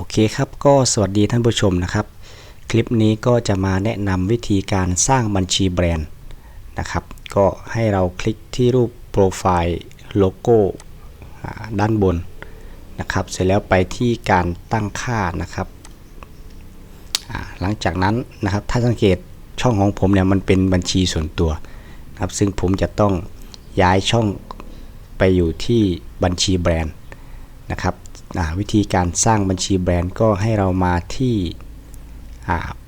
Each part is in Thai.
โอเคครับก็สวัสดีท่านผู้ชมนะครับ คลิปนี้ก็จะมาแนะนำวิธีการสร้างบัญชีแบรนด์นะครับ ก็ให้เราคลิกที่รูปโปรไฟล์โลโก้ด้านบนนะครับ เสร็จแล้วไปที่การตั้งค่านะครับ หลังจากนั้นนะครับถ้าสังเกตช่องของผมเนี่ยมันเป็นบัญชีส่วนตัวนะครับซึ่งผมจะต้องย้ายช่องไปอยู่ที่บัญชีแบรนด์นะครับ วิธีการสร้างบัญชีแบรนด์ก็ให้เรามาที่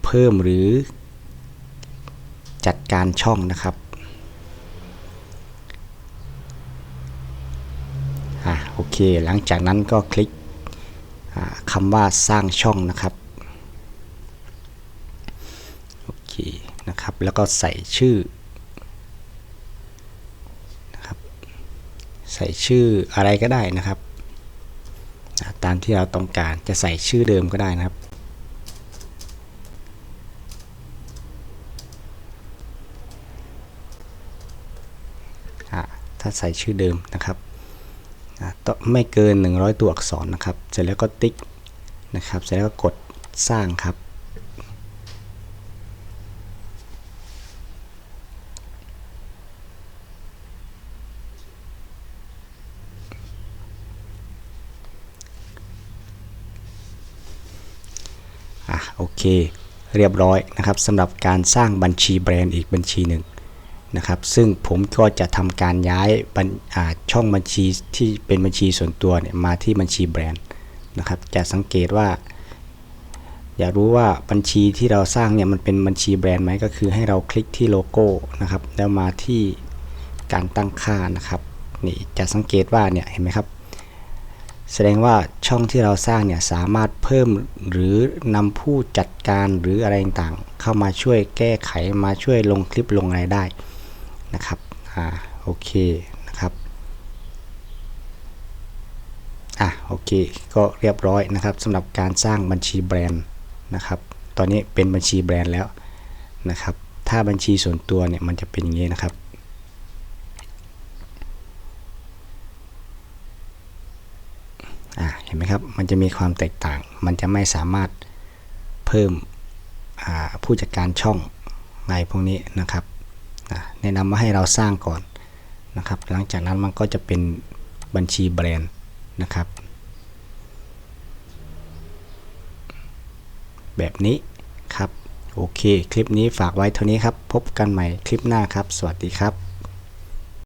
เพิ่มหรือ จัดการช่องนะครับอ่าโอเค หลังจากนั้นก็คลิกคำว่าสร้างช่องนะครับโอเคนะครับ แล้วก็ใส่ชื่อนะครับ ใส่ชื่ออะไรก็ได้นะครับ ตามที่เราต้องการจะใส่ชื่อเดิมก็ได้นะครับอ่าถ้าใส่ชื่อเดิมนะครับอ่าต้องไม่เกิน 100 ตัวอักษรนะครับ เสร็จแล้วก็ติ๊กนะครับ เสร็จแล้วก็กดสร้างครับ อะ โอเค เรียบร้อยนะครับสำหรับการสร้างบัญชีแบรนด์อีกบัญชีหนึ่งนะครับ ซึ่งผมก็จะทำการย้ายาช่องบัญชีที่เป็นบัญชีส่วนตัวเนี่ยมาที่บัญชีแบรนด์นะครับ จะสังเกตว่า อยากรู้ว่าบัญชีที่เราสร้างเนี่ยมันเป็นบัญชีแบรนด์ไหมก็คือให้เราคลิกที่โลโก้นะครับ แล้วมาที่การตั้งค่านะครับนี่จะสังเกตว่าเนี่ยเห็นไหมครับ แสดงว่าช่องที่เราสร้างเนี่ยสามารถเพิ่มหรือนำผู้จัดการหรืออะไรต่างๆ เข้ามาช่วยแก้ไขมาช่วยลงคลิปลงอะไรได้นะครับอ่าโอเคนะครับอะโอเคก็เรียบร้อยนะครับสำหรับการสร้างบัญชีแบรนด์นะครับ ตอนนี้เป็นบัญชีแบรนด์แล้วนะครับ ถ้าบัญชีส่วนตัวเนี่ยมันจะเป็นอย่างนี้นะครับ อ่า เห็นไหมครับ มันจะมีความแตกต่าง มันจะไม่สามารถเพิ่มผู้จัดการช่องในพวกนี้นะครับแนะนำว่าให้เราสร้างก่อนนะครับ หลังจากนั้นมันก็จะเป็นบัญชีแบรนด์นะครับ แบบนี้ครับ โอเค คลิปนี้ฝากไว้เท่านี้ครับ พบกันใหม่คลิปหน้าครับ สวัสดีครับ